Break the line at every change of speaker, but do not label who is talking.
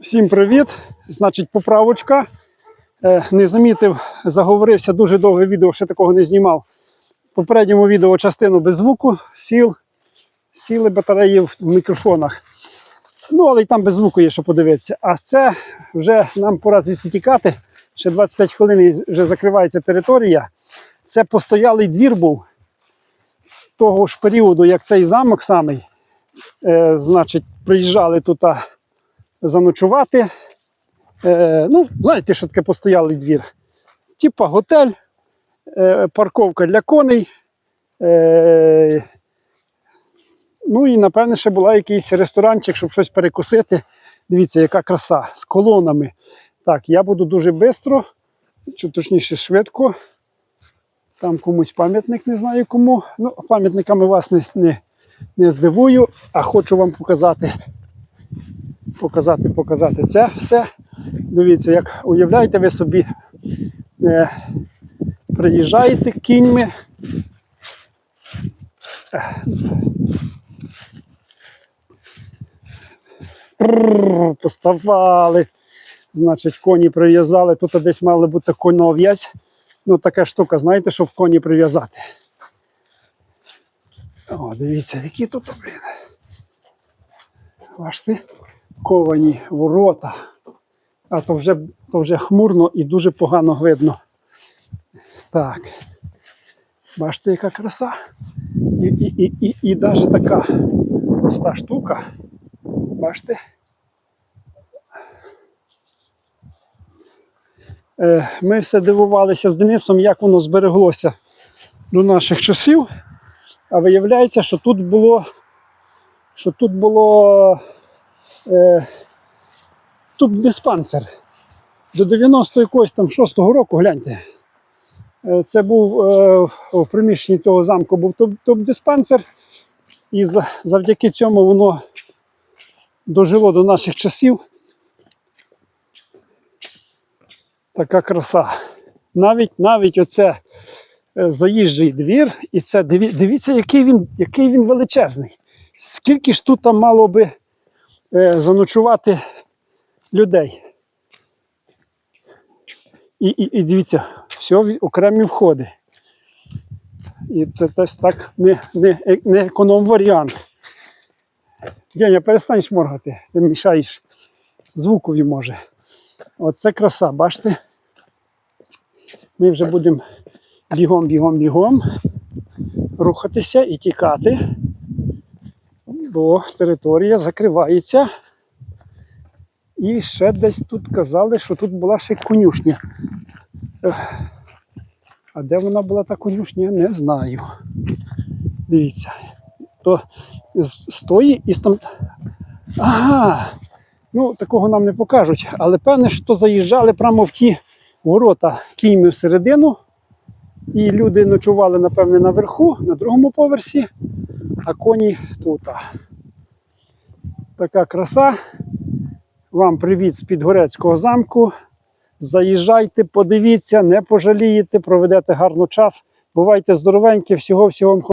Всім привіт! Значить, поправочка. Е, Не замітив, заговорився дуже довге відео, ще такого не знімав. В попередньому відео частину без звуку сіл, сіли батареї в мікрофонах. Ну, але й там без звуку є, що подивитися. А це вже нам пора звідти тікати. Ще 25 хвилин і вже закривається територія. Це постоялий двір був того ж періоду, як цей замок самий. Е, значить, приїжджали тут заночувати. Е, ну, знаєте, що таке постоялий двір? Типа готель, е, парковка для коней. Е, ну і, напевне, ще була якийсь ресторанчик, щоб щось перекусити. Дивіться, яка краса з колонами. Так, я буду дуже швидко, чи точніше швидко. Там комусь пам'ятник, не знаю кому. Ну, пам'ятниками вас не, не, не здивую, а хочу вам показати. Показати, показати це все. Дивіться, як уявляєте ви собі, е, приїжджаєте кіньми. Поставали. Значить, коні прив'язали. Тут десь мала бути конов'язь. Ну, така штука, знаєте, щоб коні прив'язати. О, дивіться, які тут, блін. Бачите? Ковані ворота. А то вже, то вже хмурно і дуже погано видно. Так. Бачите, яка краса. І, і, і, і, і навіть така ось та штука. Бачите? Е, Ми все дивувалися з Денисом, як воно збереглося до наших часів. А виявляється, що тут було, що тут було е, тут диспансер. До 90 якогось там 6-го року, гляньте. Е, Це був е, в приміщенні того замку був топ-диспансер. І завдяки цьому воно дожило до наших часів. Така краса. Навіть навіть оце е, заїжджий двір, і це дивіться, який він, який він величезний. Скільки ж тут там мало би заночувати людей. І, і, і дивіться, все окремі входи. І це теж так не, не, не економ варіант. Деня, перестань шморгати, ти мішаєш звукові може. Оце краса, бачите? Ми вже будемо бігом, бігом, бігом рухатися і тікати, бо територія закривається. І ще десь тут казали, що тут була ще конюшня. А де вона була та конюшня, не знаю. Дивіться. То з, з тої і там. Ага. Ну, такого нам не покажуть, але певне, що заїжджали прямо в ті ворота кійми всередину. І люди ночували, напевне, наверху, на другому поверсі, а коні тут. Така краса. Вам привіт з Підгорецького замку. Заїжджайте, подивіться, не пожалієте, проведете гарно час. Бувайте здоровенькі, всього всього вам